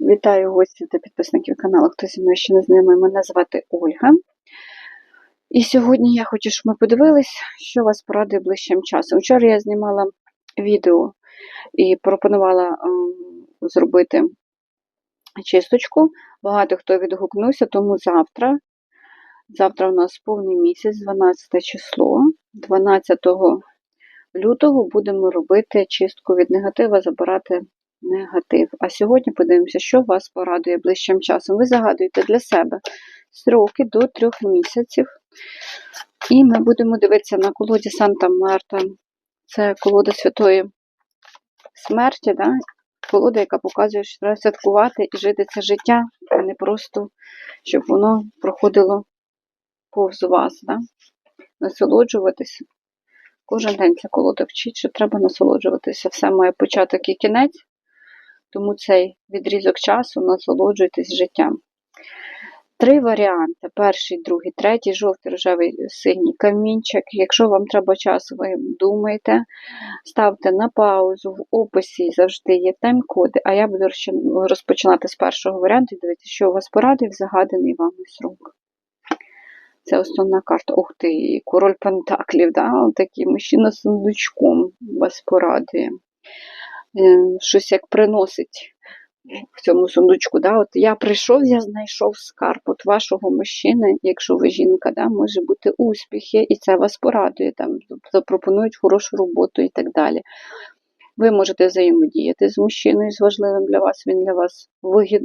Вітаю гості та підписників каналу. Хто зі мною ще не знайомий, мене звати Ольга. І сьогодні я хочу, щоб ми подивились, що вас порадує ближчим часом. Вчора я знімала відео і пропонувала ем, зробити чисточку. Багато хто відгукнувся, тому завтра. Завтра у нас повний місяць, 12 число. 12 лютого будемо робити чистку від негатива, забирати негатив. А сьогодні подивимося, що вас порадує ближчим часом. Ви загадуєте для себе сроки до трьох місяців. І ми будемо дивитися на колоді Санта Марта. Це колода Святої Смерті, да? колода, яка показує, що треба святкувати і жити це життя, а не просто, щоб воно проходило повз вас. Да? Насолоджуватися. Кожен день ця колода вчить, що треба насолоджуватися. Все має початок і кінець, тому цей відрізок часу насолоджуйтесь життям. Три варіанти: перший, другий, третій, жовтий, рожевий, синій камінчик. Якщо вам треба час, ви думаєте, ставте на паузу, в описі завжди є тайм-коди, а я буду розпочинати з першого варіанту і дивитися, що у вас порадив загаданий вами срок. Це основна карта. Ух ти, король Пентаклів, да? такий мужчина з сундучком вас порадує. Щось як приносить в цьому сундучку. Да? От Я прийшов, я знайшов скарб от вашого мужчини, якщо ви жінка, да? може бути успіхи, і це вас порадує, там, запропонують хорошу роботу і так далі. Ви можете взаємодіяти з мужчиною, з важливим для вас, він для вас вигід,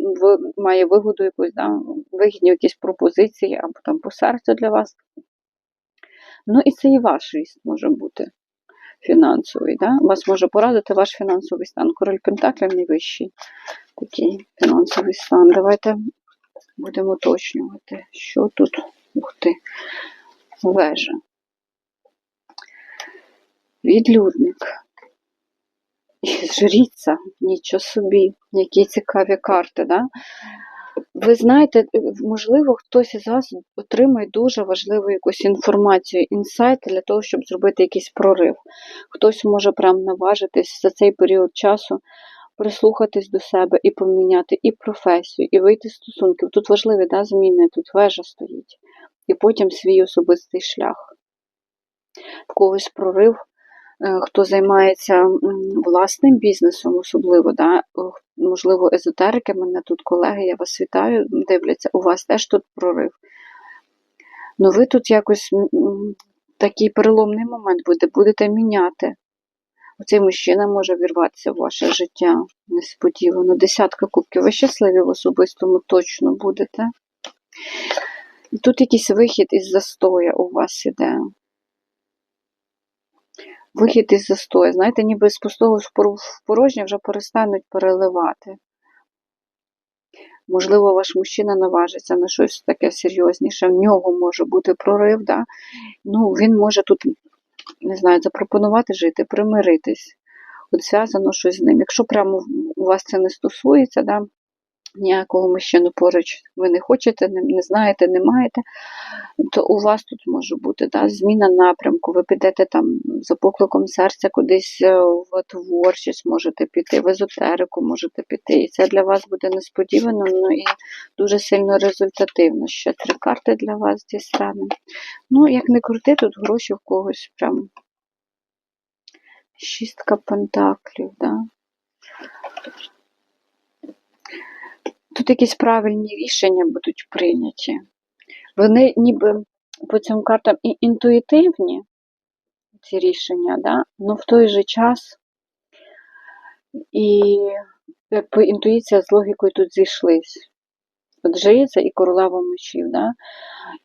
має вигоду якусь, да, вигідні якісь пропозиції або там по серцю для вас. Ну і це і ваш ріст може бути фінансовий. Да? Вас може порадити ваш фінансовий стан. Король Пентаклів найвищий такий фінансовий стан. Давайте будемо уточнювати, що тут ух ти, вежа. Відлюдник. Жріться, нічого собі, які цікаві карти. Да? Ви знаєте, можливо, хтось із вас отримає дуже важливу якусь інформацію, інсайт для того, щоб зробити якийсь прорив. Хтось може прям наважитись за цей період часу прислухатись до себе і поміняти і професію, і вийти з стосунків. Тут важливі да, зміни, тут вежа стоїть, і потім свій особистий шлях. В когось прорив. Е, хто займається власним бізнесом, особливо, да, можливо, езотерики, мене тут колеги, я вас вітаю, дивляться, у вас теж тут прорив. Ну, ви тут якось такий переломний момент буде, будете міняти. Оцей мужчина може вірватися в ваше життя несподівано. Десятка кубків. Ви щасливі в особистому точно будете. І тут якийсь вихід із застоя у вас іде вихід із застою. Знаєте, ніби з пустого в порожнє вже перестануть переливати. Можливо, ваш мужчина наважиться на щось таке серйозніше, в нього може бути прорив, да? ну, він може тут, не знаю, запропонувати жити, примиритись. От зв'язано щось з ним. Якщо прямо у вас це не стосується, да, ніякого мужчину поруч ви не хочете, не, знаєте, не маєте, то у вас тут може бути да, зміна напрямку. Ви підете там за покликом серця кудись е, в творчість можете піти, в езотерику можете піти. І це для вас буде несподівано ну і дуже сильно результативно. Ще три карти для вас дістанемо. Ну, як не крути, тут гроші в когось прям. Шістка пентаклів, да? Тут якісь правильні рішення будуть прийняті. Вони ніби по цим картам і інтуїтивні, ці рішення, да? але в той же час і якби інтуїція з логікою тут зійшлись. От жриця і королева мечів. Да?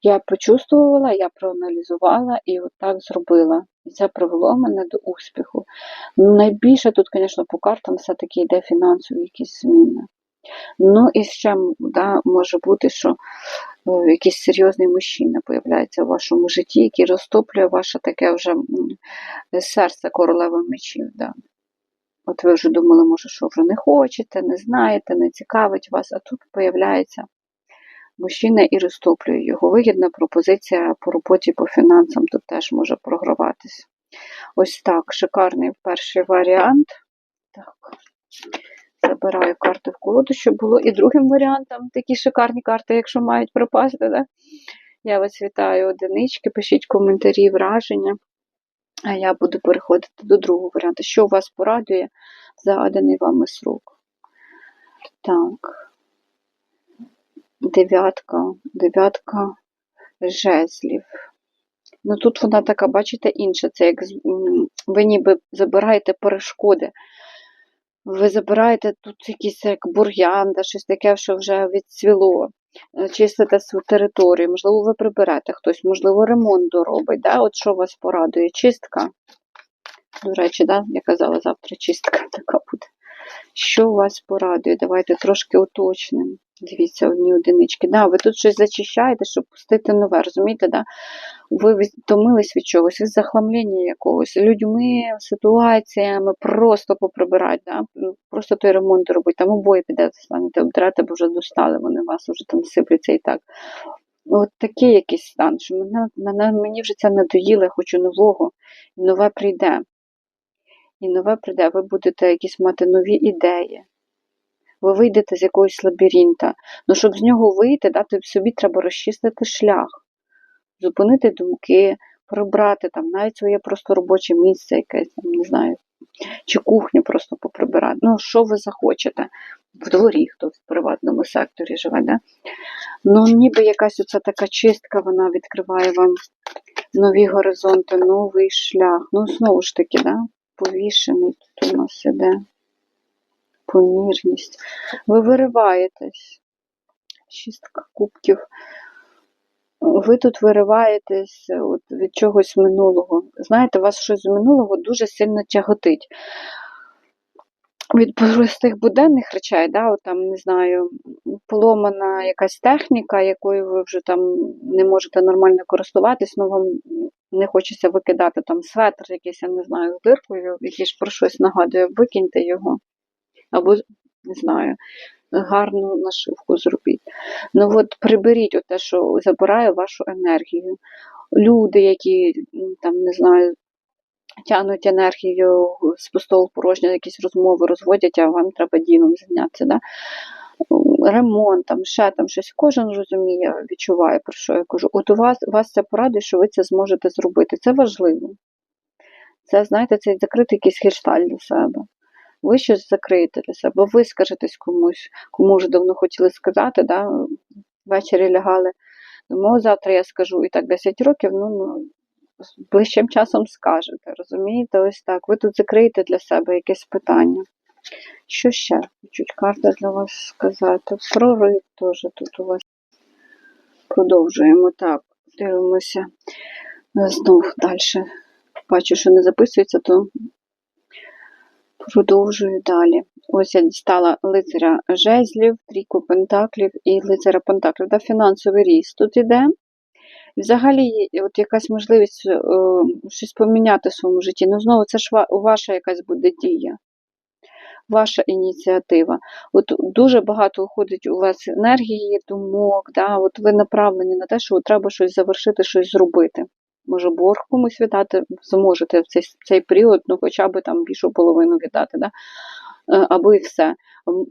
Я почувствувала, я проаналізувала і от так зробила. І це привело мене до успіху. Найбільше тут, звісно, по картам все-таки йде фінансові якісь зміни. Ну і ще да, може бути, що якийсь серйозний мужчина появляється в вашому житті, який розтоплює ваше таке вже серце королеви мечів. Да. От ви вже думали, може, що вже не хочете, не знаєте, не цікавить вас, а тут появляється мужчина і розтоплює його. Вигідна пропозиція по роботі по фінансам тут теж може програватися. Ось так, шикарний перший варіант. Так. Забираю карти в колоду, щоб було і другим варіантом такі шикарні карти, якщо мають пропасти. Да? Я вас вітаю, одинички, пишіть коментарі, враження. А я буду переходити до другого варіанту. Що вас порадує загаданий вами срок? Так. Дев'ятка, дев'ятка жезлів. Ну тут вона така, бачите, інша. Це як ви ніби забираєте перешкоди. Ви забираєте тут якийсь як бур'ян, та щось таке, що вже відцвіло. Е, Чистите свою територію, можливо, ви приберете хтось, можливо, ремонт доробить. Да? От що вас порадує? Чистка. До речі, да? я казала, завтра чистка така буде. Що вас порадує? Давайте трошки уточнимо. Дивіться, одні одинички. Да, ви тут щось зачищаєте, щоб пустити нове, розумієте? Да? Ви втомились від чогось, від захламлення якогось, людьми, ситуаціями, просто поприбирати, да? Ну, просто той ремонт робити, там обоє підете, станете обдрати, бо вже достали, вони вас вже там сипляться і так. От такий якийсь стан, що мене, мене, мені вже це надоїло, я хочу нового, і нове прийде. І нове прийде, ви будете якісь мати нові ідеї. Ви вийдете з якогось лабіринта. Ну, щоб з нього вийти, да, собі треба розчистити шлях, зупинити думки, прибрати там навіть своє просто робоче місце, якесь, там, не знаю, чи кухню просто поприбирати. Ну, що ви захочете? В дворі, хто в приватному секторі живе, да? Ну, ніби якась оця така чистка, вона відкриває вам нові горизонти, новий шлях. Ну, знову ж таки, да? Повішений тут у нас іде. Помірність. Ви вириваєтесь. Шістка кубків. Ви тут вириваєтесь от, від чогось минулого. Знаєте, вас щось з минулого дуже сильно тяготить. Від простих буденних речей, да, от там, не знаю, поломана якась техніка, якою ви вже там не можете нормально користуватись, ну вам не хочеться викидати там светр якийсь, я не знаю, з диркою, який ж про щось нагадує, викиньте його. Або, не знаю, гарну нашивку зробіть. Ну от приберіть те, що забирає вашу енергію. Люди, які там, не знаю, тягнуть енергію з пустого порожнього, якісь розмови розводять, а вам треба ділом зайнятися. Да? Ремонт, там, ще там щось. Кожен розуміє, відчуває, про що я кажу. От у вас, вас це порадує, що ви це зможете зробити. Це важливо. Це, знаєте, це закрити якийсь гешталь для себе. Ви щось закриєте для себе, ви скажетесь комусь, кому вже давно хотіли сказати, да? ввечері лягали. Думаю, завтра я скажу і так 10 років, ну, ну ближчим часом скажете, розумієте? Ось так. Ви тут закриєте для себе якесь питання. Що ще хочуть карта для вас сказати? Прорив теж тут у вас. Продовжуємо так, дивимося. Знов далі. Бачу, що не записується, то продовжую далі. Ось я дістала лицаря жезлів, трійку пентаклів і лицаря пентаклів. Да, фінансовий ріст тут іде. Взагалі, от якась можливість е, щось поміняти в своєму житті. Ну, знову, це ж ваша якась буде дія, ваша ініціатива. От дуже багато уходить у вас енергії, думок, да? от ви направлені на те, що треба щось завершити, щось зробити. Може, борг комусь віддати, зможете в цей, цей період, ну хоча б там більшу половину віддати, да? Е, або і все.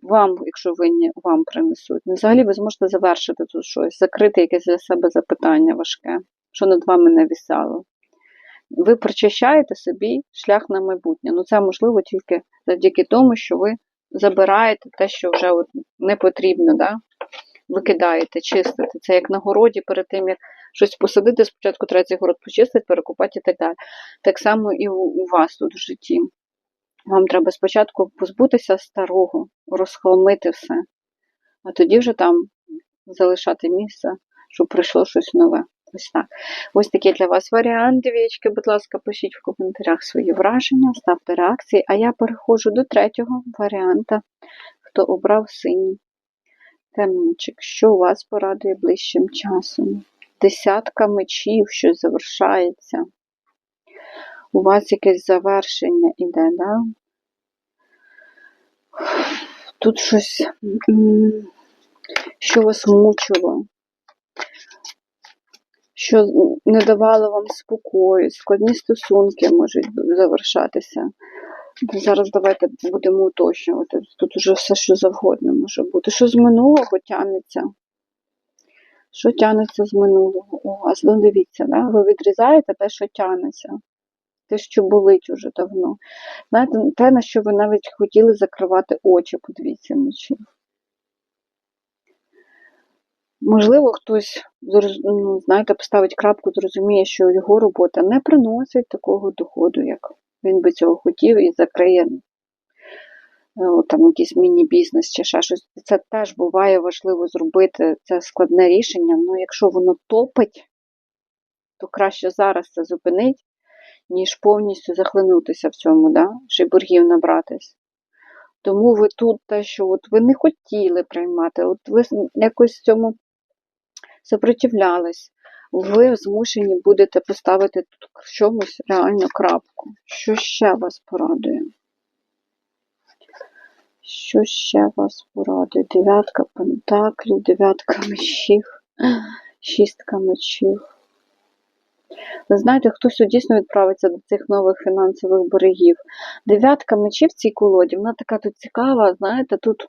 Вам, якщо винні, вам принесуть. Ну, Взагалі ви зможете завершити тут щось, закрити якесь для себе запитання важке, що над вами не висало. Ви прочищаєте собі шлях на майбутнє. Ну це можливо тільки завдяки тому, що ви забираєте те, що вже от не потрібно, да? викидаєте, чистите. Це як на городі перед тим, як щось посадити, спочатку треба цей город почистити, перекопати і так далі. Так само і у, у вас тут в житті. Вам треба спочатку позбутися старого, розхламити все, а тоді вже там залишати місце, щоб прийшло щось нове. Ось так. Ось такий для вас варіант. Дівчатки, будь ласка, пишіть в коментарях свої враження, ставте реакції. А я переходжу до третього варіанта, хто обрав синій камінчик. Що вас порадує ближчим часом? Десятка мечів, щось завершається. У вас якесь завершення іде, да? Тут щось, що вас мучило, що не давало вам спокою, складні стосунки можуть завершатися. Зараз давайте будемо уточнювати. Тут уже все, що завгодно може бути. Що з минулого тягнеться? Що тягнеться з минулого у вас? Ну, дивіться, да? ви відрізаєте те, що тягнеться. Те, що болить уже давно. Знаєте, те, на що ви навіть хотіли закривати очі, подивіться мечів. Можливо, хтось ну, знаєте, поставить крапку, зрозуміє, що його робота не приносить такого доходу, як він би цього хотів, і закриє от там якийсь міні-бізнес чи ще щось. Це теж буває важливо зробити. Це складне рішення. Ну, якщо воно топить, то краще зараз це зупинить, ніж повністю захлинутися в цьому, да? ще боргів набратись. Тому ви тут те, що от ви не хотіли приймати, от ви якось в цьому сопротивлялись, ви змушені будете поставити тут в чомусь реально крапку. Що ще вас порадує? Що ще вас порадує? Дев'ятка пентаклів, дев'ятка мечів, шістка мечів. Ви знаєте, хтось дійсно відправиться до цих нових фінансових берегів. Дев'ятка мечів в цій колоді, вона така тут цікава, знаєте, тут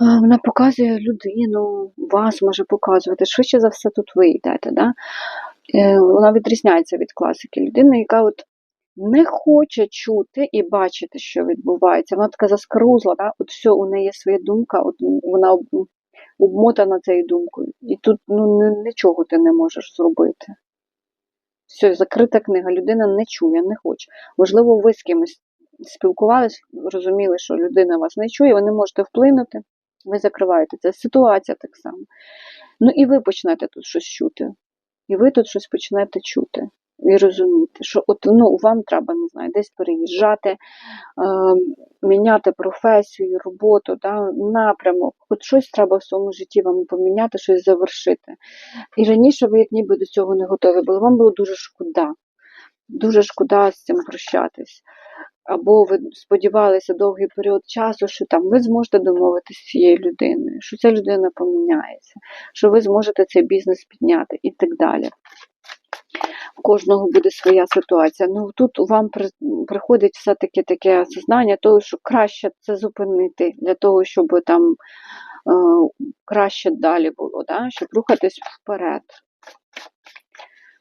вона показує людину, вас може показувати. Швидше за все, тут ви йдете. Да? Е, Вона відрізняється від класики. Людина, яка от не хоче чути і бачити, що відбувається. Вона така заскрузла, да? от все, у неї є своя думка, от вона обмотана цією думкою. І тут ну, нічого ти не можеш зробити. Все, закрита книга, людина не чує, не хоче. Можливо, ви з кимось спілкувались, розуміли, що людина вас не чує, ви не можете вплинути, ви закриваєте. Це ситуація так само. Ну і ви почнете тут щось чути. І ви тут щось почнете чути. І розуміти, що от ну вам треба не знаю, десь переїжджати, е, міняти професію, роботу, да, напрямок. От щось треба в своєму житті вам поміняти, щось завершити. І раніше ви як ніби до цього не готові були. Вам було дуже шкода. Дуже шкода з цим прощатись. Або ви сподівалися довгий період часу, що там ви зможете домовитися з цією людиною, що ця людина поміняється, що ви зможете цей бізнес підняти і так далі. У кожного буде своя ситуація. Ну тут вам приходить все-таки таке сознання того, що краще це зупинити для того, щоб там е, краще далі було, да? щоб рухатись вперед.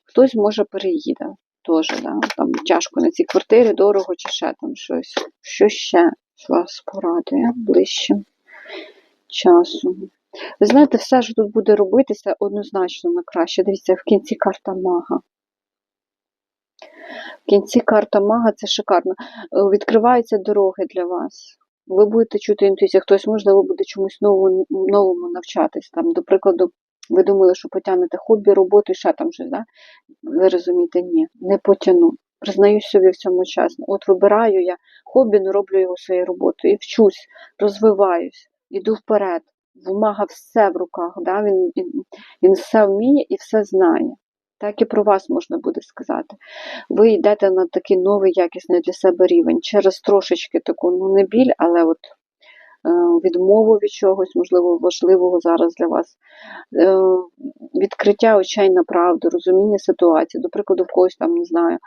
Хтось може переїде теж, да? там тяжко на цій квартирі, дорого чи ще там щось. Що ще вас порадує ближчим часом? Ви знаєте, все, що тут буде робитися, однозначно на краще. Дивіться, в кінці карта мага. В кінці карта мага це шикарно. Е, Відкриваються дороги для вас. Ви будете чути інтуїцію, хтось, можливо, буде чомусь новому, новому навчатись. Там, до прикладу, ви думали, що потягнете хобі, роботу і ще там щось, да? ви розумієте, ні, не потягну. Признаюсь собі в цьому чесно. От вибираю я хобі, не роблю його своєю роботою. І вчусь, розвиваюсь, іду вперед. В все в руках, да? він, він, він все вміє і все знає. Так і про вас можна буде сказати. Ви йдете на такий новий якісний для себе рівень через трошечки таку, ну не біль, але от відмову від чогось, можливо, важливого зараз для вас, е, відкриття очей на правду, розуміння ситуації. До прикладу, в когось там, не знаю, е,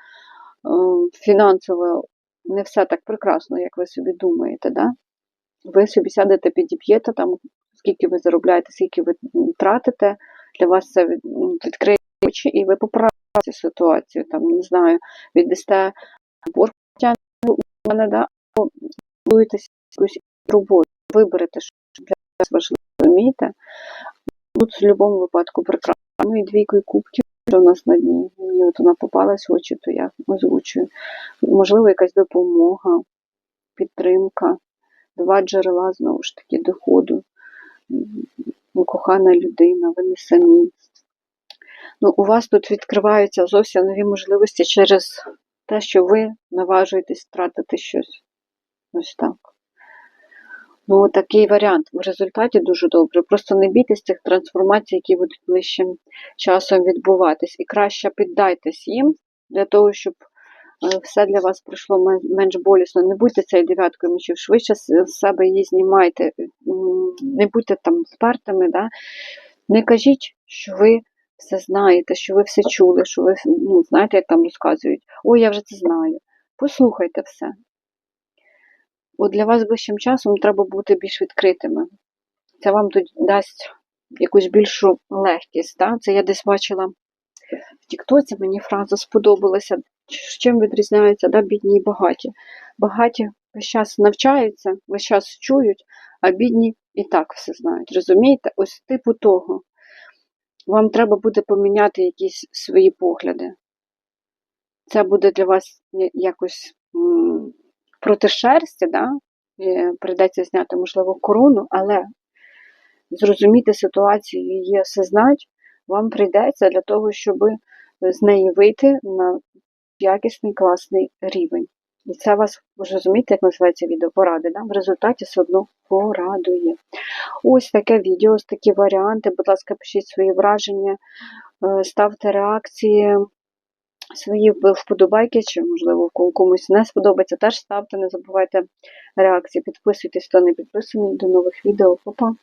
фінансово не все так прекрасно, як ви собі думаєте. Да? Ви собі сядете, підіб'єте там, скільки ви заробляєте, скільки ви тратите, для вас це відкриє очі, і ви поправите ситуацію, там, не знаю, віддасте борг у мене, да, або якусь роботу, виберете, що для вас важливо, розумієте? Тут в будь-якому випадку прекрасно. Ну і двійкою кубків, що у нас на дні. Мені от вона попалась в очі, то я озвучую. Можливо, якась допомога, підтримка, два джерела, знову ж таки, доходу. Кохана людина, ви не самі. Ну, у вас тут відкриваються зовсім нові можливості через те, що ви наважуєтесь втратити щось. Ось так. Ну, такий варіант. В результаті дуже добре. Просто не бійтесь цих трансформацій, які будуть ближчим часом відбуватись. І краще піддайтесь їм для того, щоб е, все для вас пройшло менш болісно. Не будьте цією дев'яткою мечів, швидше з себе її знімайте. Не будьте там впертими. Да? Не кажіть, що ви все знаєте, що ви все чули, що ви ну, знаєте, як там розказують. Ой, я вже це знаю. послухайте все. От для вас ближчим часом треба бути більш відкритими. Це вам тут дасть якусь більшу легкість. Да? Це я десь бачила в Тіктоці, мені фраза сподобалася. З чим відрізняються да, бідні і багаті. Багаті весь час навчаються, весь час чують, а бідні і так все знають. Розумієте? Ось типу того. Вам треба буде поміняти якісь свої погляди. Це буде для вас якось проти шерсті, да? Прийдеться зняти, можливо, корону, але зрозуміти ситуацію, її осознати, вам прийдеться для того, щоб з неї вийти на якісний класний рівень. І це вас, ви розумієте, як називається відео поради, да? в результаті все одно порадує. Ось таке відео, ось такі варіанти. Будь ласка, пишіть свої враження, е, ставте реакції, свої вподобайки, чи, можливо, комусь не сподобається, теж ставте, не забувайте реакції. Підписуйтесь, хто не підписаний. До нових відео. Па-па!